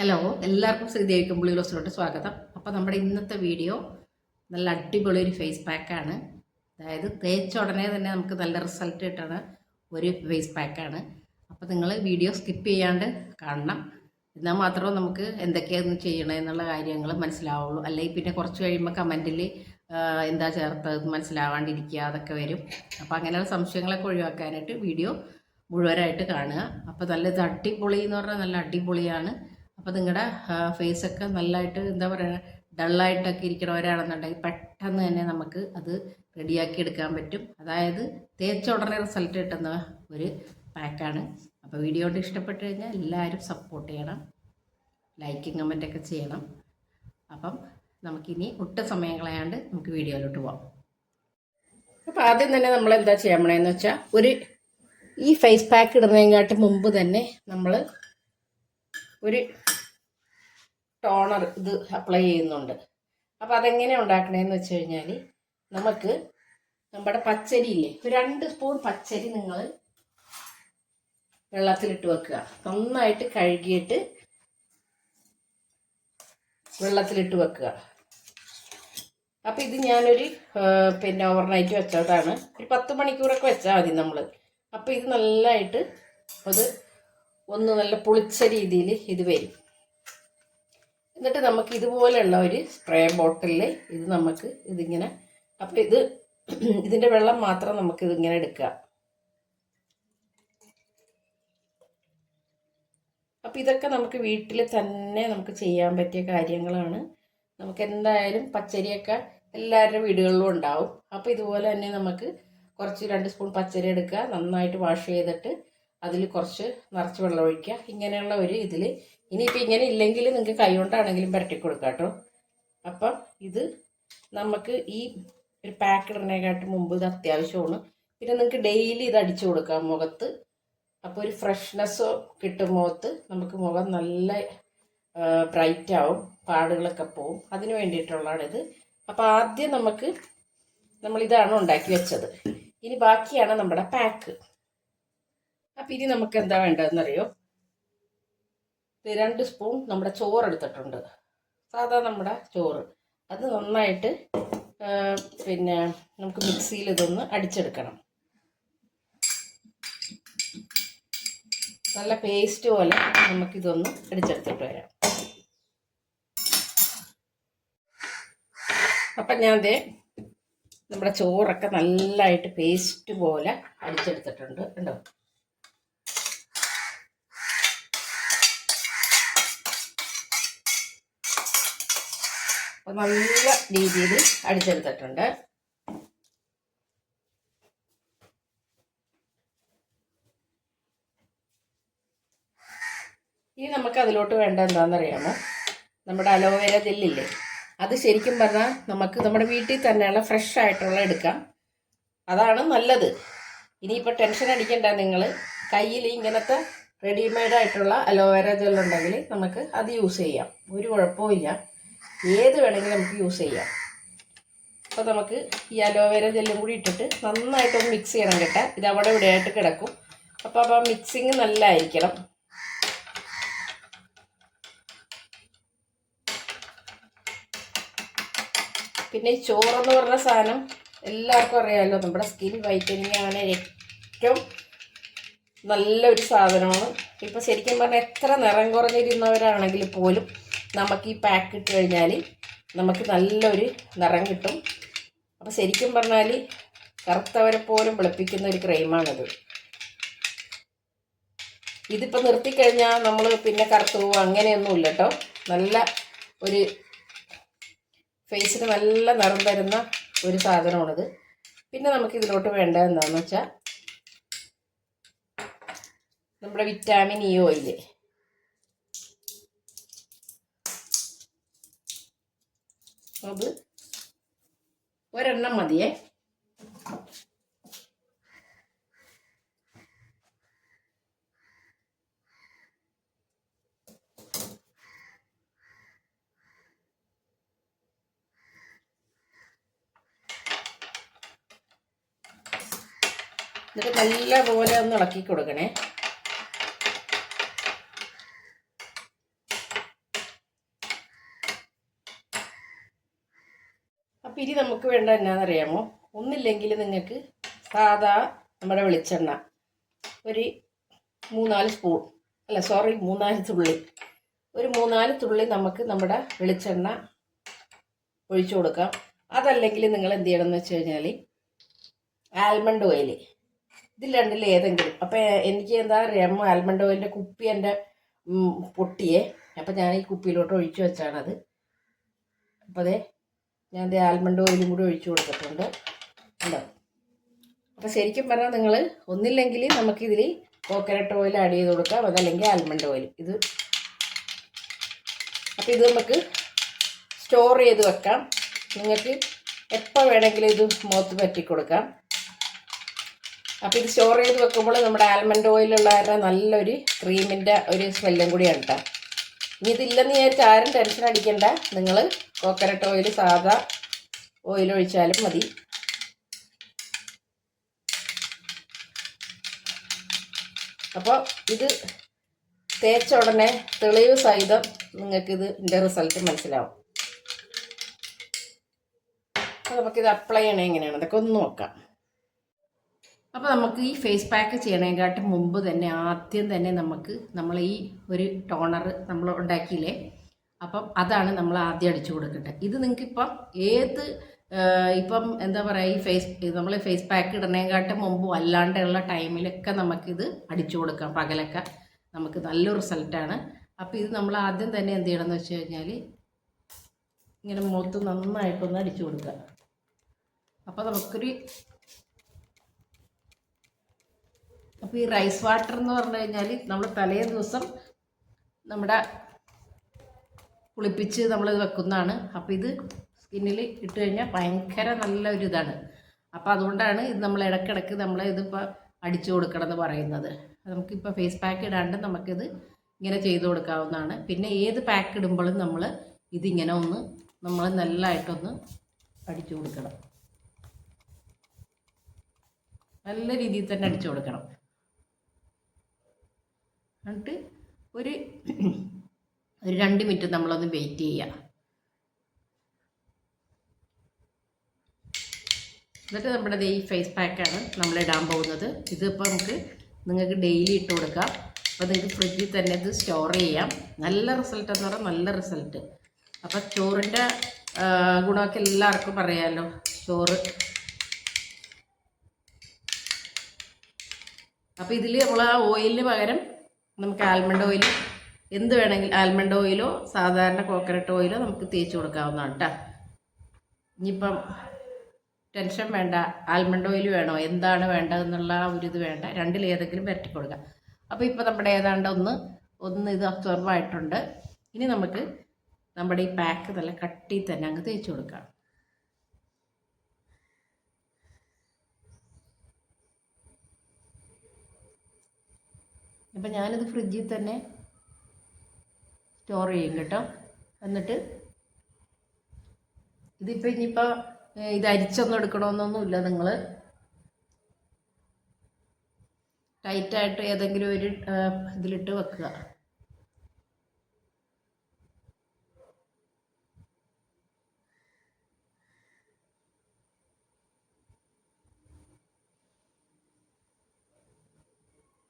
Hello എല്ലാവർക്കും കുമ്പിളി ലോസിലോട്ട് സ്വാഗതം. അപ്പോൾ നമ്മുടെ ഇന്നത്തെ വീഡിയോ നല്ല അടിപൊളി ഒരു ഫേസ് പാക്കാണ് അതായത് തേച്ച ഉടനെ തന്നെ നമുക്ക് നല്ല റിസൾട്ട് കിട്ടുന്ന ഒരു ഫേസ് പാക്കാണ് അപ്പോൾ നിങ്ങൾ വീഡിയോ സ്കിപ്പ് ചെയ്യാണ്ട് കാണണം. എന്നാൽ മാത്രമേ നമുക്ക് എന്തൊക്കെയാണ് ചെയ്യണമെന്നുള്ള കാര്യങ്ങൾ മനസ്സിലാവുള്ളൂ. അല്ലെങ്കിൽ പിന്നെ കുറച്ച് കഴിയുമ്പോൾ കമന്റിൽ എന്താ ചേർത്തത് മനസ്സിലാവാണ്ടിരിക്കുക അതൊക്കെ വരും. അപ്പോൾ അങ്ങനെയുള്ള സംശയങ്ങളൊക്കെ ഒഴിവാക്കാനായിട്ട് വീഡിയോ മുഴുവനായിട്ട് കാണുക. അപ്പോൾ നല്ല അടിപൊളി എന്ന് പറഞ്ഞാൽ നല്ല അടിപൊളിയാണ്. അപ്പോൾ നിങ്ങളുടെ ഫേസൊക്കെ നല്ലതായിട്ട് എന്താ പറയുക ഡള്ളായിട്ടൊക്കെ ഇരിക്കണവരാണെന്നുണ്ടെങ്കിൽ പെട്ടെന്ന് തന്നെ നമുക്ക് അത് റെഡിയാക്കി എടുക്കാൻ പറ്റും. അതായത് തേച്ച ഉടനെ റിസൾട്ട് കിട്ടുന്ന ഒരു പാക്കാണ് അപ്പോൾ വീഡിയോ കൊണ്ട് ഇഷ്ടപ്പെട്ട് കഴിഞ്ഞാൽ എല്ലാവരും സപ്പോർട്ട് ചെയ്യണം. ലൈക്കും കമന്റൊക്കെ ചെയ്യണം. അപ്പം നമുക്കിനി ഒട്ടും സമയം കളയാണ്ട് നമുക്ക് വീഡിയോയിലോട്ട് പോവാം. അപ്പോൾ ആദ്യം തന്നെ നമ്മൾ എന്താ ചെയ്യാൻ പോണേന്ന് വെച്ചാൽ ഒരു ഈ ഫേസ് പാക്ക് ഇടുന്നതിനെക്കാട്ട് മുമ്പ് തന്നെ നമ്മൾ ഒരു ടോണർ ഇത് അപ്ലൈ ചെയ്യുന്നുണ്ട്. അപ്പോൾ അതെങ്ങനെ ഉണ്ടാക്കണേന്ന് വെച്ച് കഴിഞ്ഞാൽ നമുക്ക് നമ്മുടെ പച്ചരി ഇല്ലേ ഒരു രണ്ട് സ്പൂൺ പച്ചരി നിങ്ങൾ വെള്ളത്തിലിട്ട് വെക്കുക. നന്നായിട്ട് കഴുകിയിട്ട് വെള്ളത്തിലിട്ട് വെക്കുക. അപ്പം ഇത് ഞാനൊരു പിന്നെ ഓവർനൈറ്റ് വെച്ചതാണ്. ഒരു പത്ത് മണിക്കൂറൊക്കെ വെച്ചാൽ മതി നമ്മൾ അപ്പം ഇത് നല്ലതായിട്ട് അത് ഒന്ന് നല്ല പുളിച്ച രീതിയിൽ ഇത് വരും. എന്നിട്ട് നമുക്ക് ഇതുപോലെയുള്ള ഒരു സ്പ്രേ ബോട്ടിലിൽ ഇത് നമുക്ക് ഇതിങ്ങനെ അപ്പം ഇത് ഇതിന്റെ വെള്ളം മാത്രം നമുക്ക് ഇതിങ്ങനെ എടുക്കുക. അപ്പം ഇതൊക്കെ നമുക്ക് വീട്ടിൽ തന്നെ നമുക്ക് ചെയ്യാൻ പറ്റിയ കാര്യങ്ങളാണ്. നമുക്ക് എന്തായാലും പച്ചരിയൊക്കെ എല്ലാവരുടെ വീടുകളിലും ഉണ്ടാവും. അപ്പോൾ ഇതുപോലെ തന്നെ നമുക്ക് കുറച്ച് രണ്ട് സ്പൂൺ പച്ചരി എടുക്കുക നന്നായിട്ട് വാഷ് ചെയ്തിട്ട് അതിൽ കുറച്ച് നിറച്ച് വെള്ളം ഒഴിക്കുക. ഇങ്ങനെയുള്ള ഒരു ഇതിൽ ഇനിയിപ്പോൾ ഇങ്ങനെ ഇല്ലെങ്കിൽ നിങ്ങൾക്ക് കൈ കൊണ്ടാണെങ്കിലും പുരട്ടി കൊടുക്കാം കേട്ടോ അപ്പം ഇത് നമുക്ക് ഈ ഒരു പാക്ക് ഇടുന്നതിനെക്കാട്ട് മുമ്പ് ഇത് അത്യാവശ്യമാണ്. പിന്നെ നിങ്ങൾക്ക് ഡെയിലി ഇത് അടിച്ചു കൊടുക്കാം മുഖത്ത്. അപ്പോൾ ഒരു ഫ്രഷ്നെസ്സോ കിട്ടും മുഖത്ത്. നമുക്ക് മുഖം നല്ല ബ്രൈറ്റ് ആവും. പാടുകളൊക്കെ പോവും. അതിന് ഇത്. അപ്പോൾ ആദ്യം നമുക്ക് നമ്മളിതാണ് ഉണ്ടാക്കി വെച്ചത്. ഇനി ബാക്കിയാണ് നമ്മുടെ പാക്ക് അപ്പം ഇനി നമുക്ക് എന്താ വേണ്ടതെന്നറിയോ? രണ്ട് സ്പൂൺ നമ്മുടെ ചോറ് എടുത്തിട്ടുണ്ട്. സാധാ നമ്മുടെ ചോറ്. അത് നന്നായിട്ട് പിന്നെ നമുക്ക് മിക്സിയിൽ ഇതൊന്ന് അടിച്ചെടുക്കണം. നല്ല പേസ്റ്റ് പോലെ നമുക്കിതൊന്ന് അടിച്ചെടുത്തിട്ട് വരാം. അപ്പം ഞാൻ ദേ നമ്മുടെ ചോറൊക്കെ നല്ലതായിട്ട് പേസ്റ്റ് പോലെ അടിച്ചെടുത്തിട്ടുണ്ട്. കണ്ടോ? അപ്പം നല്ല രീതിയിൽ അടിച്ചെടുത്തിട്ടുണ്ട്. ഇനി നമുക്ക് അതിലോട്ട് വേണ്ട എന്താണെന്നറിയാമോ നമ്മുടെ അലോവേര ജെല്ലില്ലേ? അത് ശരിക്കും പറഞ്ഞാൽ നമുക്ക് നമ്മുടെ വീട്ടിൽ തന്നെയുള്ള ഫ്രഷ് ആയിട്ടുള്ള എടുക്കാം. അതാണ് നല്ലത്. ഇനിയിപ്പോൾ ടെൻഷൻ അടിക്കണ്ട നിങ്ങൾ കയ്യിൽ ഇങ്ങനത്തെ റെഡിമെയ്ഡ് ആയിട്ടുള്ള അലോവേര ജെല്ലുണ്ടെങ്കിൽ നമുക്ക് അത് യൂസ് ചെയ്യാം. ഒരു കുഴപ്പമില്ല ഏത് വേണമെങ്കിലും നമുക്ക് യൂസ് ചെയ്യാം. അപ്പോൾ നമുക്ക് ഈ അലോവേര ജെല്ലും കൂടി ഇട്ടിട്ട് നന്നായിട്ടൊന്ന് മിക്സ് ചെയ്യണം കേട്ടോ. ഇത് അവിടെ ഇവിടെ ആയിട്ട് കിടക്കും അപ്പോൾ അപ്പോൾ മിക്സിങ് നല്ലതായിരിക്കണം പിന്നെ ഈ ചോറെന്ന് പറഞ്ഞ സാധനം എല്ലാവർക്കും അറിയാമല്ലോ നമ്മുടെ സ്കിൻ വൈറ്റനിങ് ആണ് ഏറ്റവും നല്ലൊരു സാധനമാണ്. ഇപ്പം ശരിക്കും പറഞ്ഞാൽ എത്ര നിറം കുറഞ്ഞിരുന്നവരാണെങ്കിൽ പോലും നമുക്ക് ഈ പാക്ക് ഇട്ട് കഴിഞ്ഞാൽ നമുക്ക് നല്ലൊരു നിറം കിട്ടും. അപ്പോൾ ശരിക്കും പറഞ്ഞാൽ കറുത്തവരെ പോലും വെളുപ്പിക്കുന്ന ഒരു ക്രീമാണിത്. ഇതിപ്പോൾ നിർത്തിക്കഴിഞ്ഞാൽ നമ്മൾ പിന്നെ കറുത്തു പോകും അങ്ങനെയൊന്നുമില്ല കേട്ടോ നല്ല ഒരു ഫേസിന് നല്ല നിറം തരുന്ന ഒരു സാധനമാണിത്. പിന്നെ നമുക്ക് ഇതിലോട്ട് വേണ്ടത് എന്താണെന്ന് വെച്ചാൽ നമ്മുടെ വിറ്റാമിൻ ഇ ഓയിൽ അത് ഒരെണ്ണം മതിയേ. എന്നിട്ട് നല്ലപോലെ ഒന്ന് ഇളക്കി കൊടുക്കണേ. ഇനി നമുക്ക് വേണ്ട എന്നാണെന്നറിയാമോ ഒന്നില്ലെങ്കിൽ നിങ്ങൾക്ക് സാധാ നമ്മുടെ വെളിച്ചെണ്ണ. ഒരു മൂന്നാൽ സ്പൂൺ അല്ല സോറി മൂന്നാൽ തുള്ളി. ഒരു മൂന്നാൽ തുള്ളി നമുക്ക് നമ്മുടെ വെളിച്ചെണ്ണ ഒഴിച്ചു കൊടുക്കാം. അതല്ലെങ്കിൽ നിങ്ങൾ എന്ത് ചെയ്യണം എന്ന് വെച്ച് കഴിഞ്ഞാൽ ആൽമണ്ട് ഓയിൽ ഇതിൽ രണ്ടിൽ ഏതെങ്കിലും. അപ്പം എനിക്ക് എന്താ അറിയാമോ? ആൽമണ്ട് ഓയിലിന്റെ കുപ്പി എന്റെ പൊട്ടിയേ. അപ്പം ഞാൻ ഈ കുപ്പിയിലോട്ട് ഒഴിച്ചു വെച്ചാണത്. അപ്പോൾ അതെ ഞാൻ ദേ ആൽമണ്ട് ഓയിലും കൂടി ഒഴിച്ചു കൊടുത്തിട്ടുണ്ട്. ഉണ്ടോ അപ്പോൾ ശരിക്കും പറഞ്ഞാൽ നിങ്ങൾ ഒന്നില്ലെങ്കിൽ നമുക്കിതിൽ കോക്കനട്ട് ഓയിൽ ആഡ് ചെയ്ത് കൊടുക്കാം. അതല്ലെങ്കിൽ ആൽമണ്ട് ഓയിൽ. ഇത് അപ്പോൾ ഇത് നമുക്ക് സ്റ്റോർ ചെയ്ത് വെക്കാം. നിങ്ങൾക്ക് എപ്പോൾ വേണമെങ്കിലും ഇത് മുഖത്ത് പറ്റി കൊടുക്കാം. അപ്പോൾ ഇത് സ്റ്റോർ ചെയ്ത് വെക്കുമ്പോൾ നമ്മുടെ ആൽമണ്ട് ഓയിലുള്ള നല്ലൊരു ക്രീമിന്റെ ഒരു സ്മെല്ലും കൂടിയാണ് കേട്ടോ ഇനി ഇതില്ലെന്ന് വിചാരിച്ച് ആരും ടെൻഷൻ അടിക്കണ്ട. നിങ്ങൾ കോക്കനട്ട് ഓയിൽ സാധാ ഓയിൽ ഒഴിച്ചാലും മതി. അപ്പോൾ ഇത് തേച്ച ഉടനെ തെളിവ് സഹിതം നിങ്ങൾക്ക് ഇത് ഇതിന്റെ റിസൾട്ട് മനസ്സിലാവും. അപ്പോൾ നമുക്കിത് അപ്ലൈ ചെയ്യണേ എങ്ങനെയാണ്? അതൊക്കെ ഒന്ന് നോക്കാം. അപ്പോൾ നമുക്ക് ഈ ഫേസ് പാക്ക് ചെയ്യണേക്കാട്ടും മുമ്പ് തന്നെ ആദ്യം തന്നെ നമുക്ക് നമ്മൾ ഈ ഒരു ടോണർ നമ്മൾ ഉണ്ടാക്കിയില്ലേ? അപ്പം അതാണ് നമ്മൾ ആദ്യം അടിച്ചു കൊടുക്കേണ്ടത്. ഇത് നിങ്ങൾക്ക് ഇപ്പം ഏത് ഇപ്പം എന്താ പറയുക ഈ ഫേസ് നമ്മൾ ഫേസ് പാക്ക് ഇടണേക്കാട്ടും മുമ്പ് അല്ലാണ്ടുള്ള ടൈമിലൊക്കെ നമുക്കിത് അടിച്ചു കൊടുക്കാം. പകലൊക്കെ നമുക്ക് നല്ല റിസൾട്ടാണ് അപ്പോൾ ഇത് നമ്മൾ ആദ്യം തന്നെ എന്ത് ചെയ്യണം എന്ന് വെച്ച് കഴിഞ്ഞാൽ ഇങ്ങനെ മുഖത്ത് നന്നായിട്ടൊന്ന് അടിച്ചു കൊടുക്കുക. അപ്പോൾ നമുക്കൊരു അപ്പോൾ ഈ റൈസ് വാട്ടർ എന്ന് പറഞ്ഞു കഴിഞ്ഞാൽ നമ്മൾ തലേ ദിവസം നമ്മുടെ കുളിപ്പിച്ച് നമ്മൾ വെക്കുന്നതാണ്. അപ്പോൾ ഇത് സ്കിന്നിൽ ഇട്ട് കഴിഞ്ഞാൽ ഭയങ്കര നല്ലൊരു ഇതാണ്. അപ്പോൾ അതുകൊണ്ടാണ് ഇത് നമ്മൾ ഇടയ്ക്കിടയ്ക്ക് നമ്മൾ ഇതിപ്പോൾ അടിച്ചു കൊടുക്കണം എന്ന് പറയുന്നത്. നമുക്കിപ്പോൾ ഫേസ് പാക്ക് ഇടാണ്ട് നമുക്കിത് ഇങ്ങനെ ചെയ്തു കൊടുക്കാവുന്നതാണ്. പിന്നെ ഏത് പാക്ക് ഇടുമ്പോഴും നമ്മൾ ഇതിങ്ങനെ ഒന്ന് നമ്മൾ നല്ലതായിട്ടൊന്ന് അടിച്ചു കൊടുക്കണം. നല്ല രീതിയിൽ തന്നെ അടിച്ചു കൊടുക്കണം. എന്നിട്ട് ഒരു ഒരു രണ്ട് മിനിറ്റ് നമ്മളൊന്ന് വെയിറ്റ് ചെയ്യുക. എന്നിട്ട് നമ്മുടെ ഈ ഫേസ് പാക്കാണ് നമ്മൾ ഇടാൻ പോകുന്നത്. ഇതിപ്പോൾ നമുക്ക് നിങ്ങൾക്ക് ഡെയിലി ഇട്ട് കൊടുക്കാം. അപ്പോൾ നിങ്ങൾക്ക് ഫ്രിഡ്ജിൽ തന്നെ ഇത് സ്റ്റോർ ചെയ്യാം. നല്ല റിസൾട്ട് എന്ന് പറഞ്ഞാൽ നല്ല റിസൾട്ട് അപ്പോൾ ചോറിന്റെ ഗുണമൊക്കെ എല്ലാവർക്കും അറിയാമല്ലോ ചോറ്. അപ്പോൾ ഇതിൽ നമ്മൾ ആ ഓയിലിന് പകരം നമുക്ക് ആൽമണ്ട് ഓയിൽ എന്ത് വേണമെങ്കിലും ആൽമണ്ട് ഓയിലോ സാധാരണ കോക്കനട്ട് ഓയിലോ നമുക്ക് തേച്ച് കൊടുക്കാവുന്നതാണ് കേട്ടോ ഇനിയിപ്പം ടെൻഷൻ വേണ്ട. ആൽമണ്ട് ഓയിൽ വേണോ? എന്താണ് വേണ്ടതെന്നുള്ള ഒരു ഇത് വേണ്ട. രണ്ടിലേതെങ്കിലും പരട്ടി കൊടുക്കാം. അപ്പോൾ ഇപ്പോൾ നമ്മുടെ ഏതാണ്ട് ഒന്ന് ഒന്ന് ഇത് അബ്സോർബ് ആയിട്ടുണ്ട്. ഇനി നമുക്ക് നമ്മുടെ ഈ പാക്ക് നല്ല കട്ടി തന്നെ അങ്ങ് തേച്ച് കൊടുക്കാം. അപ്പം ഞാനിത് ഫ്രിഡ്ജിൽ തന്നെ സ്റ്റോർ ചെയ്യും കേട്ടോ. എന്നിട്ട് ഇതിപ്പോൾ ഇനിയിപ്പോൾ ഇത് അരിച്ചൊന്നും എടുക്കണമെന്നൊന്നുമില്ല നിങ്ങൾ ടൈറ്റായിട്ട് ഏതെങ്കിലും ഒരു ഇതിലിട്ട് വെക്കുക.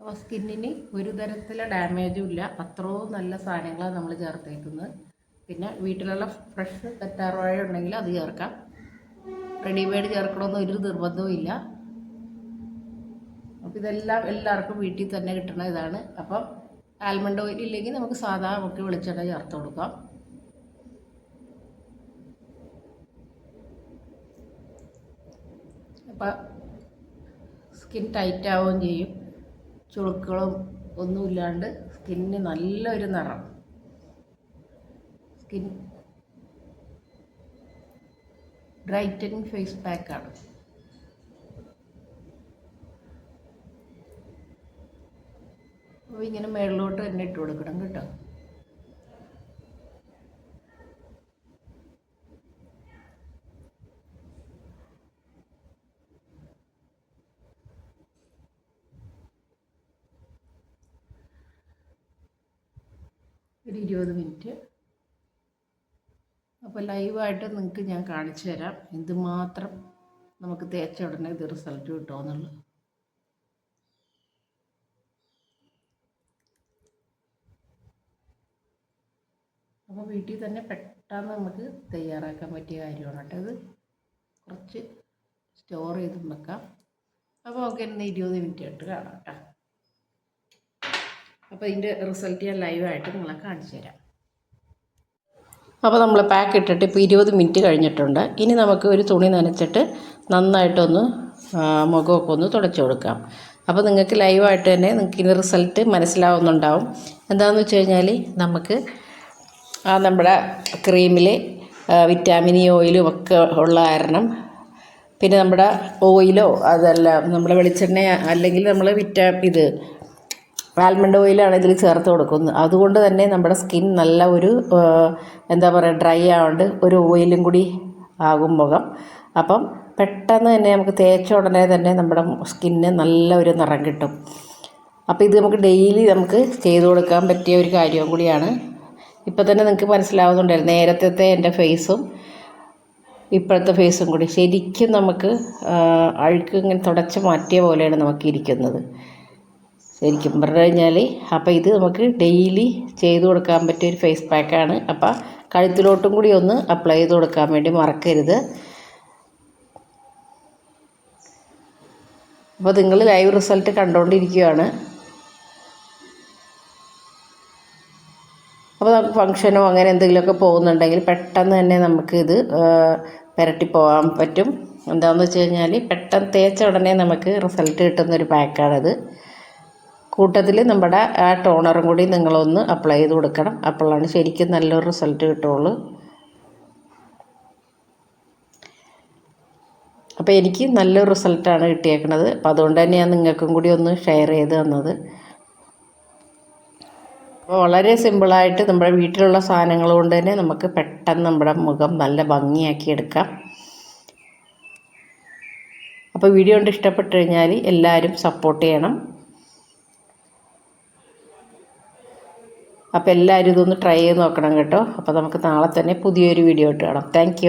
അപ്പോൾ സ്കിന്നിന് ഒരു തരത്തിലെ ഡാമേജും ഇല്ല. അത്രയും നല്ല സാധനങ്ങളാണ് നമ്മൾ ചേർത്തേക്കുന്നത്. പിന്നെ വീട്ടിലുള്ള ഫ്രഷ് തെറ്റാറുവാഴ ഉണ്ടെങ്കിൽ അത് ചേർക്കാം. റെഡിമെയ്ഡ് ചേർക്കണമെന്ന് ഒരു നിർബന്ധവും ഇല്ല. അപ്പോൾ ഇതെല്ലാം എല്ലാവർക്കും വീട്ടിൽ തന്നെ കിട്ടുന്ന ഇതാണ്. അപ്പം ആൽമണ്ട് ഓയിൽ ഇല്ലെങ്കിൽ നമുക്ക് സാധാ നമുക്ക് വെളിച്ചെണ്ണ ചേർത്ത് കൊടുക്കാം. അപ്പം സ്കിൻ ടൈറ്റ് ആവുകയും ചെയ്യും. ചുളുക്കുകളും ഒന്നുമില്ലാണ്ട് സ്കിന്നിന് നല്ലൊരു നിറം. സ്കിൻ ബ്രൈറ്റനിങ് ഫേസ് പാക്കാണ്. അപ്പോൾ ഇങ്ങനെ മേളിലോട്ട് തന്നെ ഇട്ട് കൊടുക്കണം കേട്ടോ. ഒരു ഇരുപത് മിനിറ്റ്. അപ്പോൾ ലൈവായിട്ട് നിങ്ങൾക്ക് ഞാൻ കാണിച്ചു തരാം. എന്തുമാത്രം നമുക്ക് തേച്ച ഉടനെ ഇത് റിസൾട്ട് കിട്ടുമെന്നുള്ളത് അപ്പോൾ വീട്ടിൽ തന്നെ പെട്ടെന്ന് നമുക്ക് തയ്യാറാക്കാൻ പറ്റിയ കാര്യമാണ് കേട്ടോ ഇത്. കുറച്ച് സ്റ്റോർ ചെയ്ത് വെക്കാം. അപ്പോൾ ഓക്കെ ഇന്ന് ഇരുപത് മിനിറ്റ് ആയിട്ട് കാണാം കേട്ടോ. അപ്പോൾ ഇതിന്റെ റിസൾട്ട് ഞാൻ ലൈവായിട്ട് നിങ്ങളെ കാണിച്ചു തരാം. അപ്പോൾ നമ്മൾ പാക്ക് ഇട്ടിട്ട് ഇപ്പോൾ ഇരുപത് മിനിറ്റ് കഴിഞ്ഞിട്ടുണ്ട്. ഇനി നമുക്ക് ഒരു തുണി നനച്ചിട്ട് നന്നായിട്ടൊന്ന് മുഖമൊക്കെ ഒന്ന് തുടച്ചു കൊടുക്കാം. അപ്പോൾ നിങ്ങൾക്ക് ലൈവായിട്ട് തന്നെ നിങ്ങൾക്ക് ഇതിന്റെ റിസൾട്ട് മനസ്സിലാവുന്നുണ്ടാവും. എന്താണെന്ന് വെച്ച് കഴിഞ്ഞാൽ നമുക്ക് ആ നമ്മുടെ ക്രീമിൽ വിറ്റാമിൻ ഓയിലും ഒക്കെ ഉള്ള കാരണം പിന്നെ നമ്മുടെ ഓയിലോ അതല്ല നമ്മുടെ വെളിച്ചെണ്ണ അല്ലെങ്കിൽ നമ്മൾ വിറ്റാ ഇത് ആൽമണ്ട് ഓയിലാണ് ഇതിൽ ചേർത്ത് കൊടുക്കുന്നത്. അതുകൊണ്ട് തന്നെ നമ്മുടെ സ്കിൻ നല്ല ഒരു എന്താ പറയുക ഡ്രൈ ആവാണ്ട് ഒരു ഓയിലും കൂടി ആകും മുഖം. അപ്പം പെട്ടെന്ന് തന്നെ നമുക്ക് തേച്ച ഉടനെ തന്നെ നമ്മുടെ സ്കിന്നിന് നല്ല ഒരു നിറം കിട്ടും. അപ്പോൾ ഇത് നമുക്ക് ഡെയിലി നമുക്ക് ചെയ്തു കൊടുക്കാൻ പറ്റിയ ഒരു കാര്യവും കൂടിയാണ്. ഇപ്പം തന്നെ നിങ്ങൾക്ക് മനസ്സിലാവുന്നുണ്ടായിരുന്നു നേരത്തെ എന്റെ ഫേസും ഇപ്പോഴത്തെ ഫേസും കൂടി ശരിക്കും നമുക്ക് അഴുക്ക് ഇങ്ങനെ തുടച്ച് മാറ്റിയ പോലെയാണ് നമുക്ക് ഇരിക്കുന്നത്. ശരിക്കും പറഞ്ഞു കഴിഞ്ഞാൽ അപ്പോൾ ഇത് നമുക്ക് ഡെയിലി ചെയ്ത് കൊടുക്കാൻ പറ്റിയ ഒരു ഫേസ് പാക്കാണ് അപ്പോൾ കഴുത്തിലോട്ടും കൂടി ഒന്ന് അപ്ലൈ ചെയ്ത് കൊടുക്കാൻ വേണ്ടി മറക്കരുത്. അപ്പോൾ നിങ്ങൾ ലൈവ് റിസൾട്ട് കണ്ടുകൊണ്ടിരിക്കുകയാണ് അപ്പോൾ നമുക്ക് ഫംഗ്ഷനോ അങ്ങനെ എന്തെങ്കിലുമൊക്കെ പോകുന്നുണ്ടെങ്കിൽ പെട്ടെന്ന് തന്നെ നമുക്കിത് പുരട്ടി പോകാൻ പറ്റും. എന്താണെന്ന് വെച്ച് കഴിഞ്ഞാൽ പെട്ടെന്ന് തേച്ച ഉടനെ നമുക്ക് റിസൾട്ട് കിട്ടുന്നൊരു പാക്കാണിത് കൂട്ടത്തിൽ നമ്മുടെ ആ ടോണറും കൂടി നിങ്ങളൊന്ന് അപ്ലൈ ചെയ്ത് കൊടുക്കണം. അപ്പോഴാണ് ശരിക്കും നല്ലൊരു റിസൾട്ട് കിട്ടുള്ളൂ അപ്പോൾ എനിക്ക് നല്ലൊരു റിസൾട്ടാണ് കിട്ടിയേക്കുന്നത് അപ്പോൾ അതുകൊണ്ട് തന്നെ ഞാൻ നിങ്ങൾക്കും കൂടി ഒന്ന് ഷെയർ ചെയ്ത് തന്നത്. അപ്പോൾ വളരെ സിമ്പിളായിട്ട് നമ്മുടെ വീട്ടിലുള്ള സാധനങ്ങൾ കൊണ്ട് തന്നെ നമുക്ക് പെട്ടെന്ന് നമ്മുടെ മുഖം നല്ല ഭംഗിയാക്കി എടുക്കാം. അപ്പോൾ വീഡിയോ കൊണ്ട് ഇഷ്ടപ്പെട്ടു കഴിഞ്ഞാൽ എല്ലാവരും സപ്പോർട്ട് ചെയ്യണം. അപ്പോൾ എല്ലാവരും ഇതൊന്ന് ട്രൈ ചെയ്ത് നോക്കണം കേട്ടോ. അപ്പോൾ നമുക്ക് നാളെ തന്നെ പുതിയൊരു വീഡിയോ ഇട്ട് കാണാം. താങ്ക്